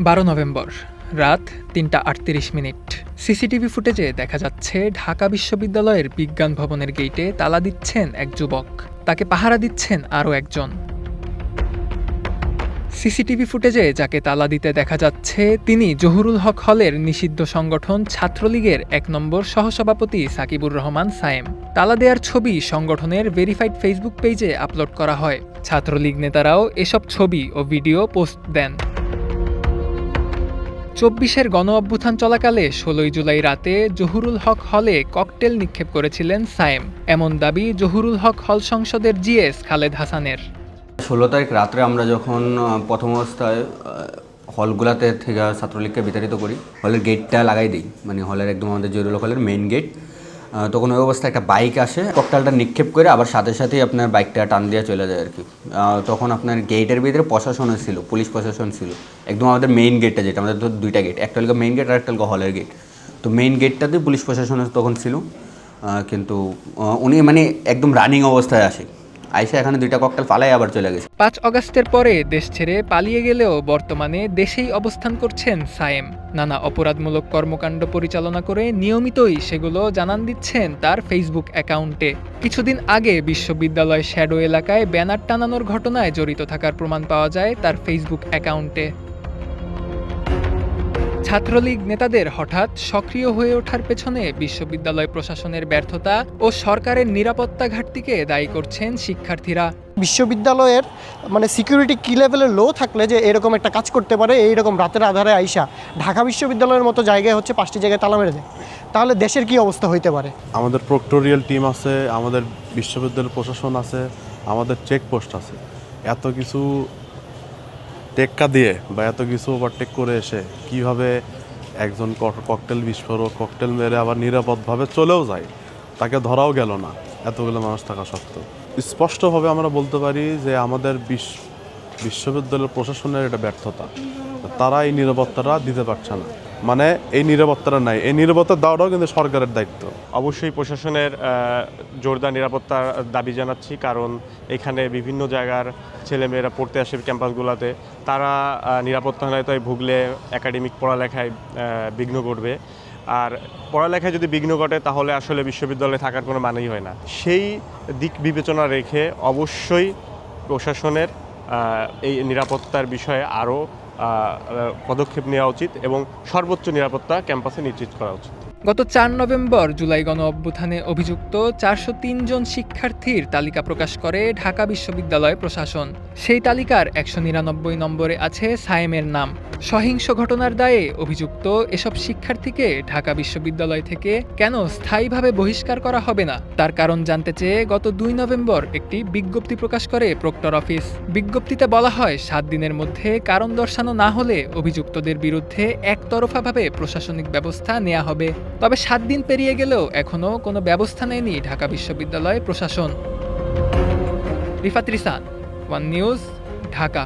বারো নভেম্বর, রাত তিনটা আটত্রিশ মিনিট। সিসিটিভি ফুটেজে দেখা যাচ্ছে, ঢাকা বিশ্ববিদ্যালয়ের বিজ্ঞান ভবনের গেইটে তালা দিচ্ছেন এক যুবক। তাকে পাহারা দিচ্ছেন আরও একজন। সিসিটিভি ফুটেজে যাকে তালা দিতে দেখা যাচ্ছে, তিনি জহুরুল হক হলের নিষিদ্ধ সংগঠন ছাত্রলীগের এক নম্বর সহসভাপতি সাকিবুর রহমান সায়েম। তালা দেয়ার ছবি সংগঠনের ভেরিফাইড ফেসবুক পেজে আপলোড করা হয়। ছাত্রলীগ নেতারাও এসব ছবি ও ভিডিও পোস্ট দেন। চব্বিশের গণ অভ্যুত্থান চলাকালে ষোলোই জুলাই রাতে জহুরুল হক হলে ককটেল নিক্ষেপ করেছিলেন সায়েম। এমন দাবি জহুরুল হক হল সংসদের জিএস খালেদ হাসানের। ষোলো তারিখ রাত্রে আমরা যখন প্রথম অবস্থায় হলগুলাতে থেকে ছাত্রলীগকে বিতাড়িত করি, হলের গেটটা লাগাই দিই। মানে হলের একদম আমাদের জহুরুল হক হলের মেইন গেট তখন ওই অবস্থায় একটা বাইক আসে ককটালটা নিক্ষেপ করে আবার সাথে সাথেই আপনার বাইকটা টান দিয়ে চলে যায় আর কি তখন আপনার গেটের ভিতরে প্রশাসনও ছিল, পুলিশ প্রশাসন ছিল। একদম আমাদের মেইন গেটটা যেটা, আমাদের তো দুইটা গেট একটা হলো মেইন গেট আর একটা হলো হলের গেট তো মেইন গেটটাতে পুলিশ প্রশাসন তখন ছিল। কিন্তু উনি মানে একদম রানিং অবস্থায় আসে। আইসা এখানে দুইটা ককটেল পালাই আবার চলে গেছে। পাঁচ অগাস্টের পরে দেশ ছেড়ে পালিয়ে গেলেও বর্তমানে দেশেই অবস্থান করছেন সায়েম। নানা অপরাধমূলক কর্মকাণ্ড পরিচালনা করে নিয়মিতই সেগুলো জানান দিচ্ছেন তার ফেসবুক অ্যাকাউন্টে। কিছুদিন আগে বিশ্ববিদ্যালয় শ্যাডো এলাকায় ব্যানার টানানোর ঘটনায় জড়িত থাকার প্রমাণ পাওয়া যায় তার ফেসবুক অ্যাকাউন্টে। ছাত্রলীগ নেতাদের হঠাৎ সক্রিয় হয়ে ওঠার পেছনে বিশ্ববিদ্যালয় প্রশাসনের ব্যর্থতা ও সরকারের নিরাপত্তা ঘাটতিকে দায়ী করছেন শিক্ষার্থীরা। বিশ্ববিদ্যালয়ের মানে সিকিউরিটি কি লেভেলের লো থাকলে যে এরকম একটা কাজ করতে পারে এইরকম রাতের আধারে আইসা ঢাকা বিশ্ববিদ্যালয়ের মতো জায়গায় হচ্ছে পাঁচটি জায়গায় তালা মেরে দেয়। তাহলে দেশের কি অবস্থা হইতে পারে? আমাদের প্রক্টোরিয়াল টিম আছে আমাদের বিশ্ববিদ্যালয় প্রশাসন আছে আমাদের চেকপোস্ট আছে। এত কিছু টেক্কা দিয়ে বা এত কিছু ওভারটেক করে এসে কীভাবে একজন ককটেল বিস্ফোরক ককটেল মেরে আবার নিরাপদভাবে চলেও যায়, তাকে ধরাও গেল না। এতগুলো মানুষ থাকা সত্ত্বেও। স্পষ্টভাবে আমরা বলতে পারি যে আমাদের বিশ্ব বিশ্ববিদ্যালয়ের প্রশাসনের এটা ব্যর্থতা। তারা এই নিরাপত্তাটা দিতে পারছে না। মানে এই নিরাপত্তাটা নাই। এই নিরাপত্তা দেওয়াটাও কিন্তু সরকারের দায়িত্ব। অবশ্যই প্রশাসনের জোরদার নিরাপত্তার দাবি জানাচ্ছি কারণ এখানে বিভিন্ন জায়গার ছেলেমেয়েরা পড়তে আসে ক্যাম্পাসগুলোতে। তারা আহ, নিরাপত্তাহীনতায় ভুগলে একাডেমিক পড়ালেখায় বিঘ্ন ঘটবে। আর পড়ালেখায় যদি বিঘ্ন ঘটে তাহলে আসলে বিশ্ববিদ্যালয়ে থাকার কোনো মানেই হয় না। সেই দিক বিবেচনা রেখে অবশ্যই প্রশাসনের এই নিরাপত্তার বিষয়ে আরও পদক্ষেপ নেওয়া উচিত এবং সর্বোচ্চ নিরাপত্তা ক্যাম্পাসে নিশ্চিত করা উচিত। গত চার নভেম্বর জুলাই গণ অভ্যুত্থানে অভিযুক্ত চারশো জন শিক্ষার্থীর তালিকা প্রকাশ করে ঢাকা বিশ্ববিদ্যালয় প্রশাসন। সেই তালিকার একশো নিরানব্বই নম্বরে আছে সায়েমের নাম। সহিংস ঘটনার দায়ে অভিযুক্ত এসব শিক্ষার্থীকে ঢাকা বিশ্ববিদ্যালয় থেকে কেন স্থায়ীভাবে বহিষ্কার করা হবে না? তার কারণ জানতে চেয়ে গত দুই নভেম্বর একটি বিজ্ঞপ্তি প্রকাশ করে প্রক্টর অফিস। বিজ্ঞপ্তিতে বলা হয়, সাত দিনের মধ্যে কারণ দর্শানো না হলে অভিযুক্তদের বিরুদ্ধে একতরফাভাবে প্রশাসনিক ব্যবস্থা নেওয়া হবে। তবে সাত দিন পেরিয়ে গেলেও এখনও কোনো ব্যবস্থা নেয়নি ঢাকা বিশ্ববিদ্যালয় প্রশাসন। Rifat Risan, one news, Dhaka.